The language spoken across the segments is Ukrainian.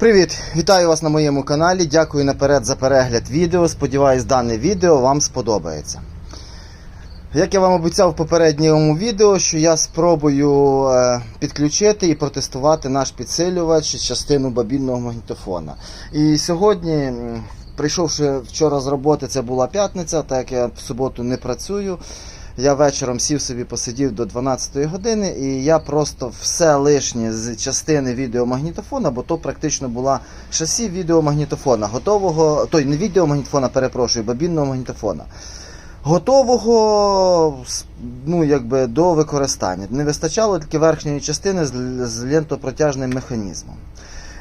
Привіт! Вітаю вас на моєму каналі. Дякую наперед за перегляд відео. Сподіваюсь, дане відео вам сподобається. Як я вам обіцяв в попередньому відео, що я спробую е, підключити і протестувати наш підсилювач частину бабінного магнітофона. І сьогодні, прийшовши вчора з роботи, це була п'ятниця, так як я в суботу не працюю. Я вечором сів собі посидів до 12 години, і я просто все лишнє з частини відеомагнітофона, бо то практично була шасі відеомагнітофона, готового, той не відеомагнітофона, перепрошую, бабінного магнітофона. Готового ну, якби, до використання. Не вистачало тільки верхньої частини з лентопротяжним механізмом.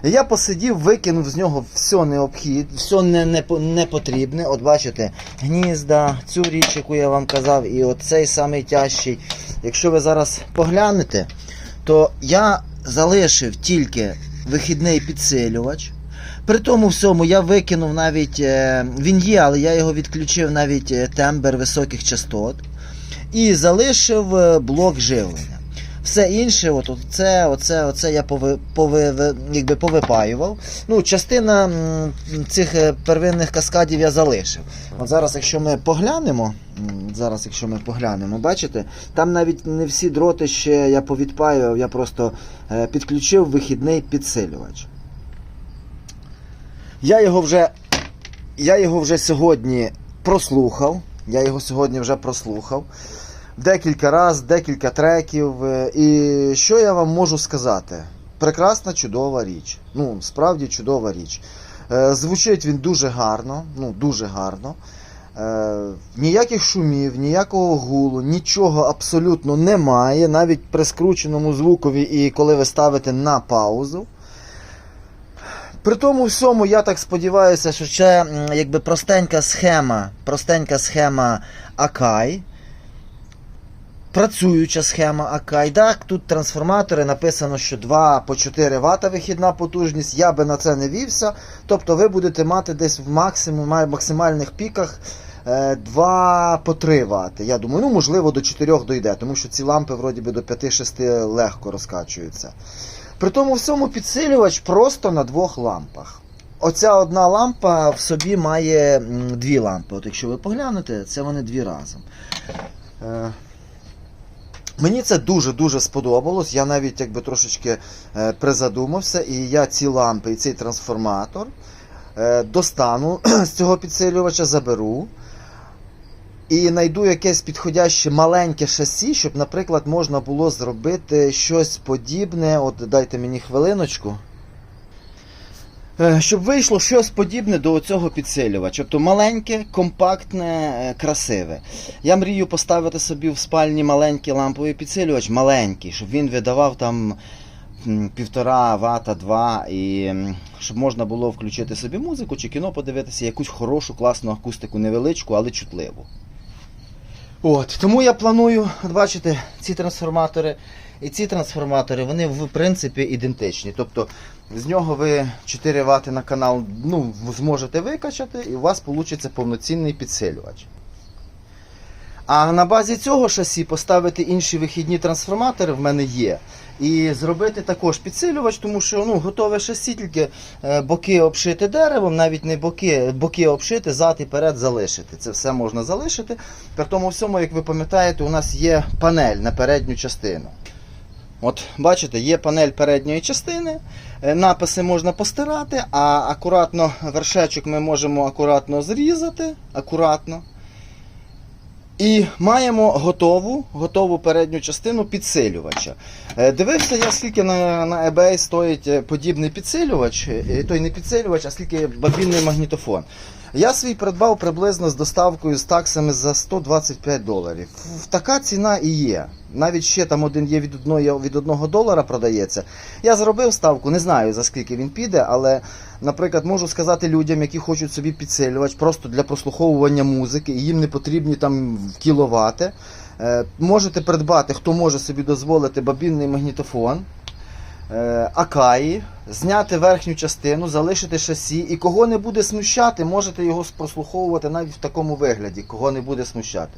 Я посидів, викинув з нього все необхідне, все не, не, по- непотрібне. От бачите, гнізда, цю річ, яку я вам казав, і оцей самий тяжчий. Якщо ви зараз поглянете, то я залишив тільки вихідний підсилювач. При тому всьому я викинув навіть, е, він є, але я його відключив навіть е, тембр високих частот. І залишив е, блок живлення. Все інше, от, оце, оце, оце я пови, пови, якби повипаював. Ну, частина цих е, первинних каскадів я залишив. От зараз, якщо ми поглянемо, зараз, якщо ми поглянемо, бачите, там навіть не всі дроти ще я повідпаював, я просто е, підключив вихідний підсилювач. Я його вже, я його вже сьогодні прослухав. Я його сьогодні вже прослухав декілька разів, декілька треків. е, І що я вам можу сказати? Прекрасна, чудова річ. Ну, справді чудова річ. Е, Звучить він дуже гарно, ну, дуже гарно. Е, ніяких шумів, ніякого гулу, нічого абсолютно немає, навіть при скрученому звукові, і коли ви ставите на паузу. При тому всьому, я так сподіваюся, що це якби простенька схема, простенька схема Акай. Працююча схема Акай. Так, тут трансформатори написано, що 2 по 4 Вт вихідна потужність. Я би на це не вівся. Тобто ви будете мати десь в максимум, максимальних піках е, 2 по 3 Вт. Я думаю, ну можливо до 4 дойде, тому що ці лампи вроді би до 5-6 легко розкачуються. При тому всьому підсилювач просто на двох лампах. Оця одна лампа в собі має дві лампи. От якщо ви поглянете, це вони дві разом. Мені це дуже-дуже сподобалось. Я навіть якби трошечки е, призадумався, і я ці лампи і цей трансформатор е, достану з цього підсилювача, заберу. І знайду якесь підходяще маленьке шасі, щоб, наприклад, можна було зробити щось подібне. От дайте мені хвилиночку. Е, Щоб вийшло щось подібне до цього підсилювача. Тобто маленьке, компактне, е, красиве. Я мрію поставити собі в спальні маленький ламповий підсилювач, маленький, щоб він видавав там півтора вата, два, і щоб можна було включити собі музику чи кіно подивитися, якусь хорошу, класну акустику, невеличку, але чутливу. От, тому я планую, от бачите, ці трансформатори і ці трансформатори, вони в принципі ідентичні. Тобто з нього ви 4 Вт на канал ну, зможете викачати, і у вас вийде повноцінний підсилювач. А на базі цього шасі поставити інші вихідні трансформатори в мене є. І зробити також підсилювач, тому що ну, готове шасі, тільки е, боки обшити деревом, навіть не боки, боки обшити, зад і перед залишити. Це все можна залишити. При тому всьому, як ви пам'ятаєте, у нас є панель на передню частину. От, бачите, є панель передньої частини. Е, Написи можна постирати, а акуратно вершечок ми можемо акуратно зрізати. Акуратно. І маємо готову, готову передню частину підсилювача. Е, Дивився я, скільки на, на eBay стоїть е, подібний підсилювач, е, той не підсилювач, а скільки бабінний магнітофон. Я свій придбав приблизно з доставкою з таксами за 125 доларів. Така ціна і є. Навіть ще там один є від одного, від одного долара продається. Я зробив ставку, не знаю за скільки він піде, але, наприклад, можу сказати людям, які хочуть собі підсилювач просто для прослуховування музики, і їм не потрібні там кіловати. Е, можете придбати, хто може собі дозволити бабінний магнітофон. Е, Акаї, зняти верхню частину, залишити шасі, і кого не буде смущати, можете його прослуховувати навіть в такому вигляді, кого не буде смущати.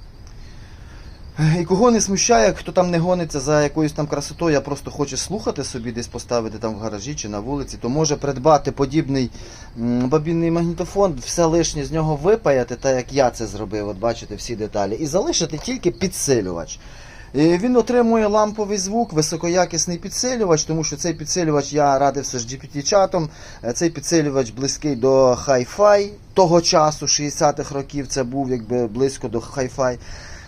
І кого не смущає, хто там не гониться за якоюсь там красотою, а просто хоче слухати собі, десь поставити там в гаражі чи на вулиці, то може придбати подібний м, бобінний магнітофон, все лишнє з нього випаяти, так як я це зробив, от бачите всі деталі, і залишити тільки підсилювач. І Він отримує ламповий звук, високоякісний підсилювач, тому що цей підсилювач я радився з GPT-чатом. Е, Цей підсилювач близький до Hi-Fi того часу, 60-х років, це був якби близько до Hi-Fi.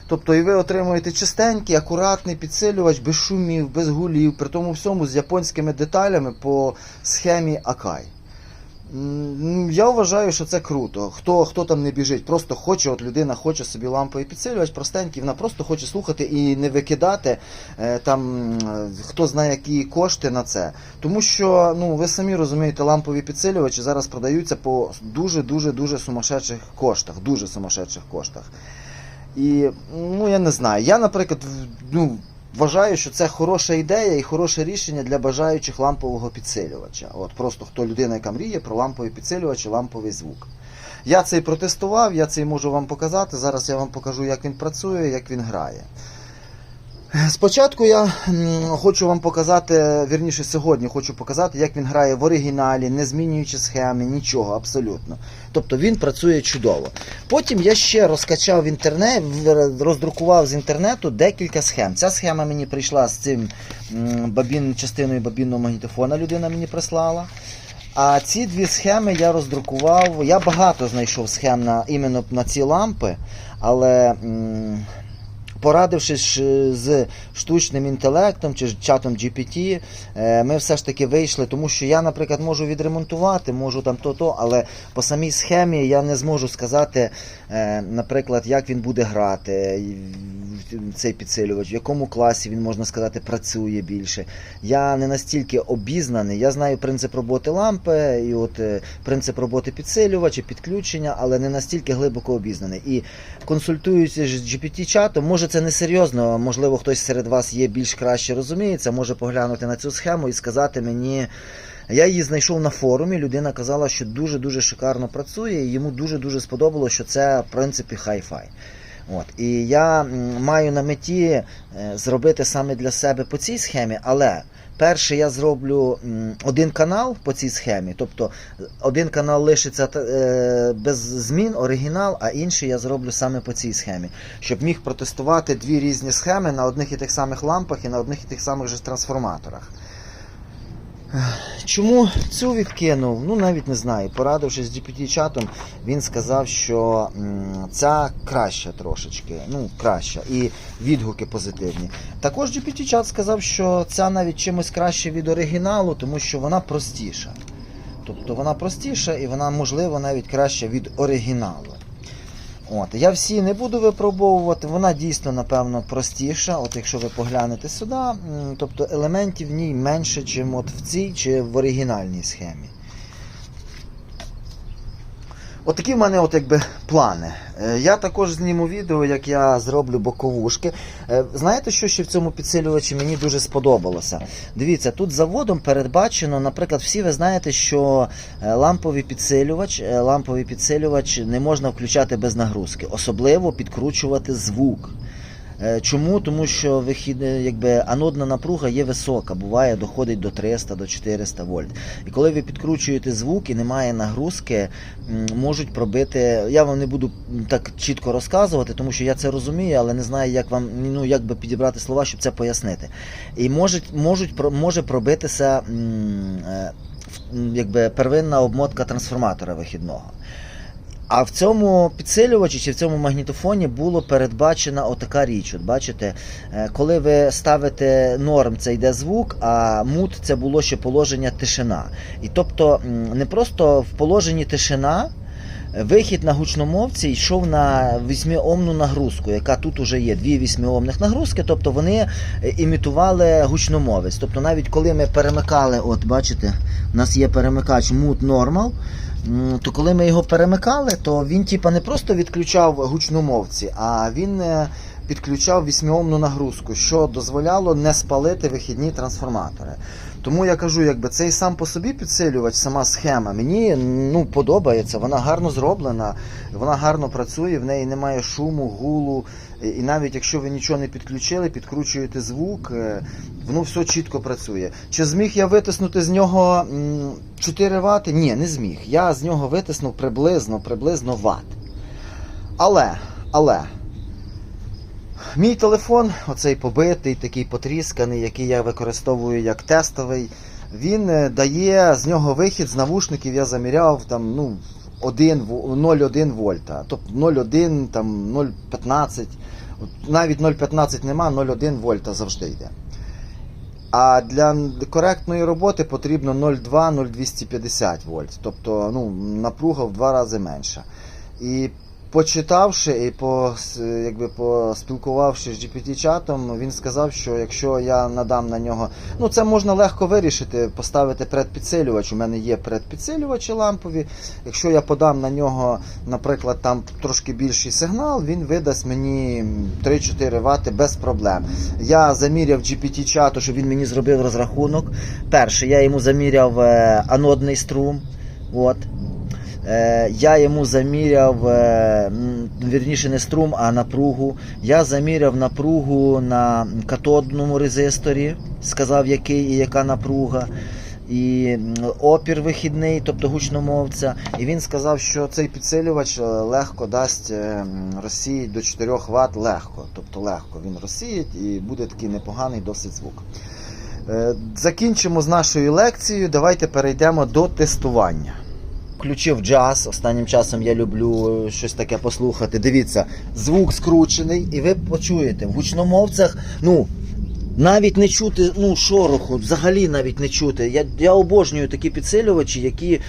Тобто і ви отримуєте чистенький, акуратний підсилювач, без шумів, без гулів, при тому всьому з японськими деталями по схемі Akai. Я вважаю, що це круто. Хто, хто там не біжить, просто хоче, от людина хоче собі ламповий підсилювач, простенький, вона просто хоче слухати і не викидати е, там е, хто знає які кошти на це. Тому що, ну ви самі розумієте, лампові підсилювачі зараз продаються по дуже-дуже дуже сумасшедших коштах, дуже сумасшедших коштах. І ну я не знаю. Я, наприклад, ну, вважаю, що це хороша ідея і хороше рішення для бажаючих лампового підсилювача. От просто хто людина, яка мріє про ламповий підсилювач і ламповий звук. Я цей протестував, я цей можу вам показати. Зараз я вам покажу, як він працює, як він грає. Спочатку я хочу вам показати, вірніше сьогодні хочу показати, як він грає в оригіналі, не змінюючи схеми, нічого абсолютно. Тобто він працює чудово. Потім я ще розкачав в інтернет, роздрукував з інтернету декілька схем. Ця схема мені прийшла з цим бабін, частиною бабінного магнітофона, людина мені прислала. А ці дві схеми я роздрукував. Я багато знайшов схем на, іменно на ці лампи, але. м, Порадившись е, з штучним інтелектом чи чатом GPT, е, ми все ж таки вийшли, тому що я, наприклад, можу відремонтувати, можу там то-то, але по самій схемі я не зможу сказати, наприклад, як він буде грати, цей підсилювач, в якому класі він, можна сказати, працює більше. Я не настільки обізнаний, я знаю принцип роботи лампи і от е, принцип роботи підсилювача, підключення, але не настільки глибоко обізнаний. І консультуючись з GPT-чатом, може це не серйозно, можливо, хтось серед вас є більш краще розуміється, може поглянути на цю схему і сказати мені. Я її знайшов на форумі. Людина казала, що дуже-дуже шикарно працює, і йому дуже-дуже сподобалося, що це в принципі хай-фай. От. І я маю на меті е, зробити саме для себе по цій схемі, але перше я зроблю один канал по цій схемі, тобто один канал лишиться е, без змін, оригінал, а інший я зроблю саме по цій схемі, щоб міг протестувати дві різні схеми на одних і тих самих лампах і на одних і тих самих же трансформаторах. Чому цю відкинув? Ну навіть не знаю. Порадившись з GPT-чатом, він сказав, що ця краща трошечки, ну краща, і відгуки позитивні. Також GPT-чат сказав, що ця навіть чимось краще від оригіналу, тому що вона простіша. Тобто вона простіша і вона, можливо, навіть краща від оригіналу. От, я всі не буду випробовувати, вона дійсно, напевно, простіша. От якщо ви поглянете сюди, тобто елементів в ній менше, ніж в цій чи в оригінальній схемі. От такі в мене от якби плани. Е, Я також зніму відео, як я зроблю боковушки. Е, Знаєте, що ще в цьому підсилювачі мені дуже сподобалося? Дивіться, тут заводом передбачено, наприклад, всі ви знаєте, що е, ламповий підсилювач, ламповий підсилювач не можна включати без нагрузки, особливо підкручувати звук. Е, Чому? Тому що вихід, е, якби анодна напруга є висока, буває доходить до 300 до 400 вольт. І коли ви підкручуєте звук і немає нагрузки, можуть пробити. Я вам не буду так чітко розказувати, тому що я це розумію, але не знаю, як вам ну як би підібрати слова, щоб це пояснити. І можуть, можуть може пробитися е, якби первинна обмотка трансформатора вихідного. А в цьому підсилювачі чи в цьому магнітофоні було передбачена отака річ. От бачите, е, коли ви ставите норм, це йде звук, а мут це було ще положення тишина. І тобто не просто в положенні тишина. Вихід на гучномовці йшов на 8-омну нагрузку, яка тут уже є. Дві 8-омних нагрузки, тобто вони е, імітували гучномовець. Тобто навіть коли ми перемикали, от бачите, у нас є перемикач Mute Normal, М, то коли ми його перемикали, то він типа не просто відключав гучномовці, а він е, підключав вісьмиомну нагрузку, що дозволяло не спалити вихідні трансформатори. Тому я кажу, якби цей сам по собі підсилювач, сама схема, мені ну, подобається, вона гарно зроблена, вона гарно працює, в неї немає шуму, гулу. І навіть якщо ви нічого не підключили, підкручуєте звук, е, воно все чітко працює. Чи зміг я витиснути з нього 4 Вт? Ні, не зміг. Я з нього витиснув приблизно, приблизно Вт. Але, але. Мій телефон, оцей побитий, такий потрісканий, який я використовую як тестовий, він е, дає з нього вихід з навушників, я заміряв там, ну, 0,1 вольта. Тобто 0,1, там 0,15, навіть 0,15 нема, 0,1 вольта завжди йде. А для коректної роботи потрібно 0,2-0,250 вольт. Тобто ну, напруга в два рази менша. І почитавши і по, якби, поспілкувавши з GPT-чатом, він сказав, що якщо я надам на нього, ну це можна легко вирішити, поставити предпідсилювач. У мене є предпідсилювачі лампові. Якщо я подам на нього, наприклад, там трошки більший сигнал, він видасть мені 3-4 Вт без проблем. Я заміряв GPT-чату, щоб він мені зробив розрахунок. Перше, я йому заміряв е, анодний струм. От. Е, Я йому заміряв, е, вірніше не струм, а напругу. Я заміряв напругу на катодному резисторі, сказав, який і яка напруга. І опір вихідний, тобто гучномовця. І він сказав, що цей підсилювач е, легко дасть розсіять до 4 Вт легко. Тобто легко він розсіять і буде такий непоганий досить звук. Закінчимо з нашою лекцією. Давайте перейдемо до тестування. Включив джаз. Останнім часом я люблю щось таке послухати. Дивіться, звук скручений, і ви почуєте в гучномовцях, ну. Навіть не чути ну, шороху, взагалі навіть не чути. Я, я обожнюю такі підсилювачі, які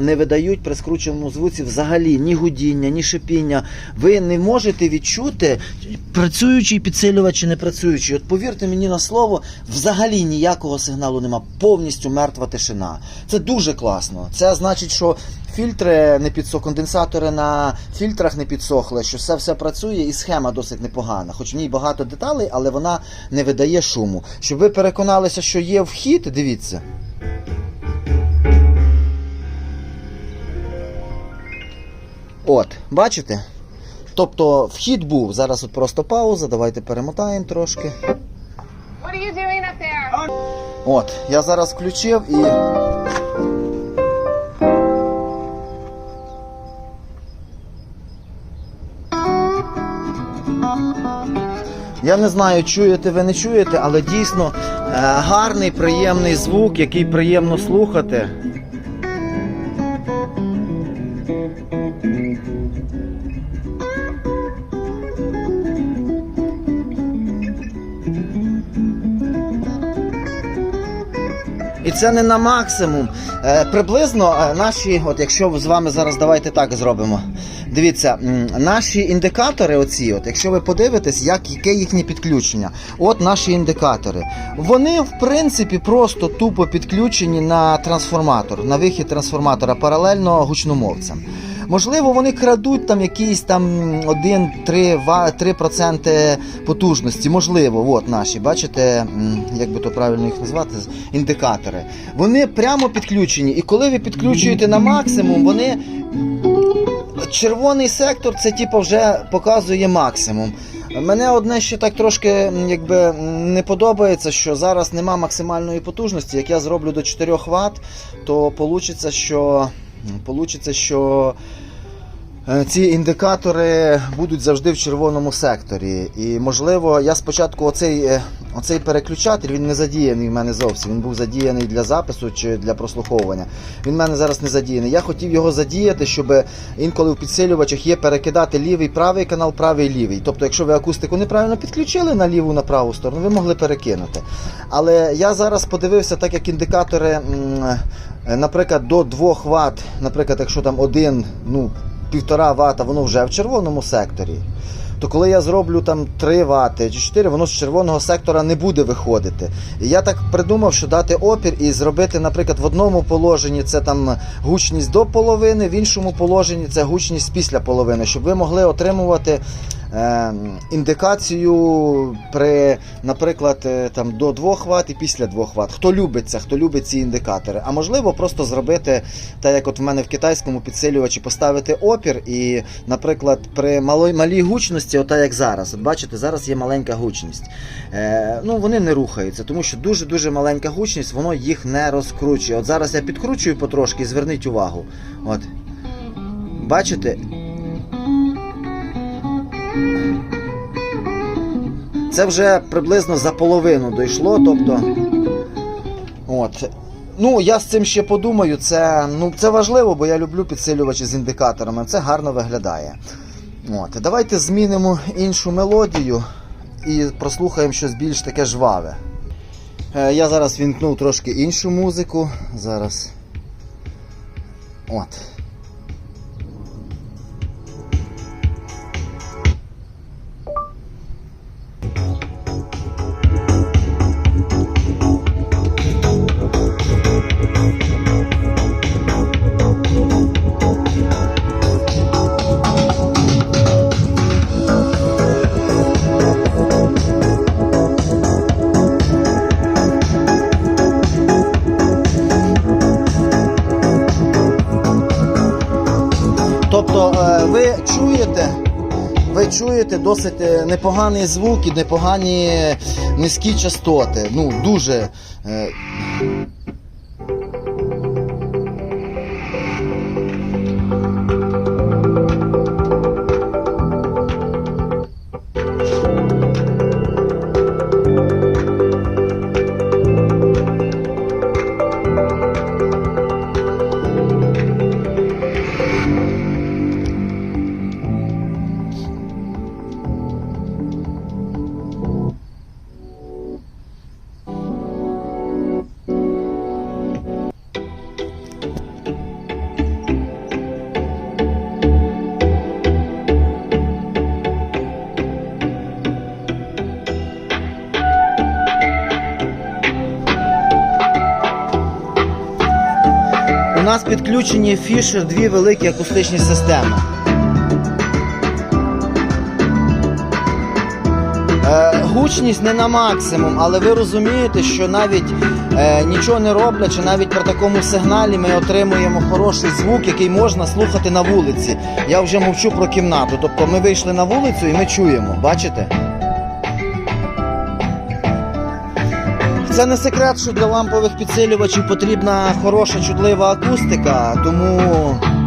не видають при скрученому звуці взагалі ні гудіння, ні шипіння. Ви не можете відчути, працюючий підсилювач чи не працюючий. От повірте мені на слово, взагалі ніякого сигналу нема, повністю мертва тишина. Це дуже класно. Це значить, що фільтри не підсох, конденсатори на фільтрах не підсохли, що все все працює і схема досить непогана. Хоч в ній багато деталей, але вона не видає шуму. Щоб ви переконалися, що є вхід, дивіться. От, бачите? Тобто вхід був. Зараз от просто пауза. Давайте перемотаємо трошки. What are you doing up there? От, я зараз включив і. Я не знаю, чуєте ви не чуєте, але дійсно е, гарний, приємний звук, який приємно слухати. Це не на максимум. Е, приблизно е, наші, от якщо з вами зараз давайте так зробимо. Дивіться, наші індикатори, оці, от, якщо ви подивитесь, як, яке їхнє підключення. От наші індикатори. Вони, в принципі, просто тупо підключені на трансформатор, на вихід трансформатора паралельно гучномовцям. Можливо, вони крадуть там якісь там 1-3% потужності. Можливо, от наші, бачите, як би то правильно їх назвати, індикатори. Вони прямо підключені. І коли ви підключуєте на максимум, вони. Червоний сектор це типу вже показує максимум. Мене одне ще так трошки якби не подобається, що зараз нема максимальної потужності. Як я зроблю до 4 Вт, то получиться, що, получиться, що ці індикатори будуть завжди в червоному секторі. І можливо, я спочатку оцей, е, оцей переключатель він не задіяний в мене зовсім. Він був задіяний для запису чи для прослуховування. Він в мене зараз не задіяний. Я хотів його задіяти, щоб інколи в підсилювачах є перекидати лівий правий канал, правий лівий. Тобто, якщо ви акустику неправильно підключили на ліву на праву сторону, ви могли перекинути. Але я зараз подивився, так як індикатори, е, наприклад, до 2 Вт, наприклад, якщо там один, ну, півтора вата, воно вже в червоному секторі. То коли я зроблю там 3 вати чи 4, воно з червоного сектора не буде виходити. І я так придумав, що дати опір і зробити, наприклад, в одному положенні це там гучність до половини, в іншому положенні це гучність після половини, щоб ви могли отримувати індикацію при, наприклад, е, там, до 2 Вт і після 2 Вт. Хто любить це, хто любить ці індикатори. А можливо, просто зробити, так як от в мене в китайському підсилювачі, поставити опір і, наприклад, при малій, малій гучності, ота як зараз. От бачите, зараз є маленька гучність. Е, ну, вони не рухаються, тому що дуже-дуже маленька гучність, воно їх не розкручує. От зараз я підкручую потрошки, зверніть увагу. От. Бачите? Це вже приблизно за половину дійшло, тобто. От. Ну, я з цим ще подумаю. Це, ну, це важливо, бо я люблю підсилювачі з індикаторами. Це гарно виглядає. От. Давайте змінимо іншу мелодію і прослухаємо щось більш таке жваве. Е, Я зараз вімкнув трошки іншу музику. Зараз. От. Чуєте досить е, непоганий звук і непогані е, низькі частоти. Ну, дуже. Нас підключені Fisher дві великі акустичні системи. Е, гучність не на максимум, але ви розумієте, що навіть е, нічого не роблячи, навіть при такому сигналі ми отримуємо хороший звук, який можна слухати на вулиці. Я вже мовчу про кімнату. Тобто ми вийшли на вулицю і ми чуємо, бачите? Це не секрет, що для лампових підсилювачів потрібна хороша чутлива акустика, тому.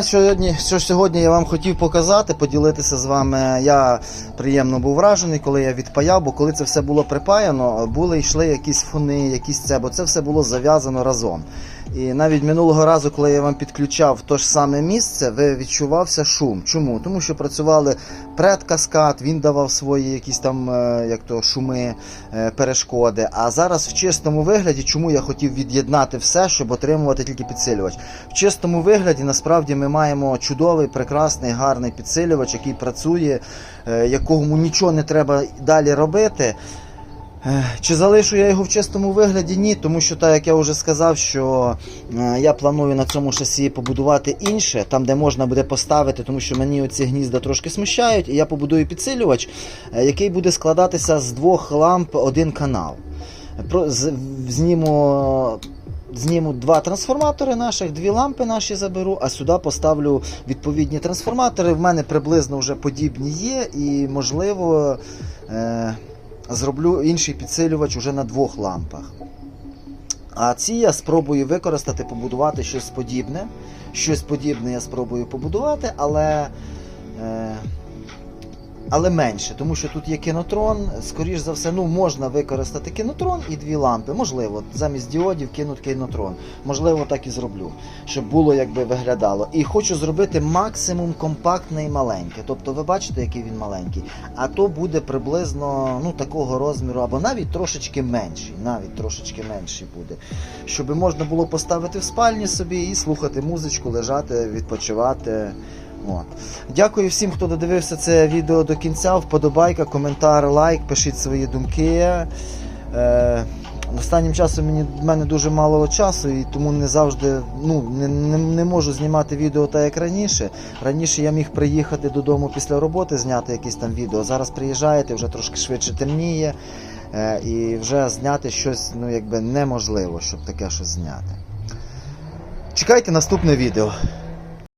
Все, що сьогодні, що сьогодні я вам хотів показати, поділитися з вами. Я приємно був вражений, коли я відпаяв, бо коли це все було припаяно, були йшли якісь фони, якісь це, бо це все було зав'язано разом. І навіть минулого разу, коли я вам підключав то ж саме місце, ви відчувався шум. Чому? Тому що працювали предкаскад, він давав свої якісь там е, як то, шуми, е, перешкоди. А зараз в чистому вигляді, чому я хотів від'єднати все, щоб отримувати тільки підсилювач. В чистому вигляді насправді ми маємо чудовий, прекрасний, гарний підсилювач, який працює, якому нічого не треба далі робити. Е, Чи залишу я його в чистому вигляді? Ні, тому що так як я вже сказав, що е, я планую на цьому шасі побудувати інше, там де можна буде поставити, тому що мені оці гнізда трошки смущають, і я побудую підсилювач, е, який буде складатися з двох ламп один канал. Зніму, зніму два трансформатори наших, дві лампи наші заберу, а сюди поставлю відповідні трансформатори. В мене приблизно вже подібні є, і можливо. Е, зроблю інший підсилювач уже на двох лампах. А ці я спробую використати, побудувати щось подібне. Щось подібне я спробую побудувати, але, е, але менше, тому що тут є кінотрон. Скоріш за все, ну, можна використати кінотрон і дві лампи. Можливо, замість діодів кинуть кінотрон. Можливо, так і зроблю, щоб було якби виглядало. І хочу зробити максимум компактне і маленьке. Тобто, ви бачите, який він маленький. А то буде приблизно ну, такого розміру, або навіть трошечки менший. Навіть трошечки менший буде. Щоб можна було поставити в спальні собі і слухати музичку, лежати, відпочивати. От. Дякую всім, хто додивився це відео до кінця. Вподобайка, коментар, лайк, пишіть свої думки. Е, Останнім часом мені в мене дуже мало часу, і тому не завжди ну, не, не, не можу знімати відео так, як раніше. Раніше я міг приїхати додому після роботи, зняти якісь там відео. Зараз приїжджаєте, вже трошки швидше темніє, е, і вже зняти щось ну, якби неможливо, щоб таке щось зняти. Чекайте наступне відео.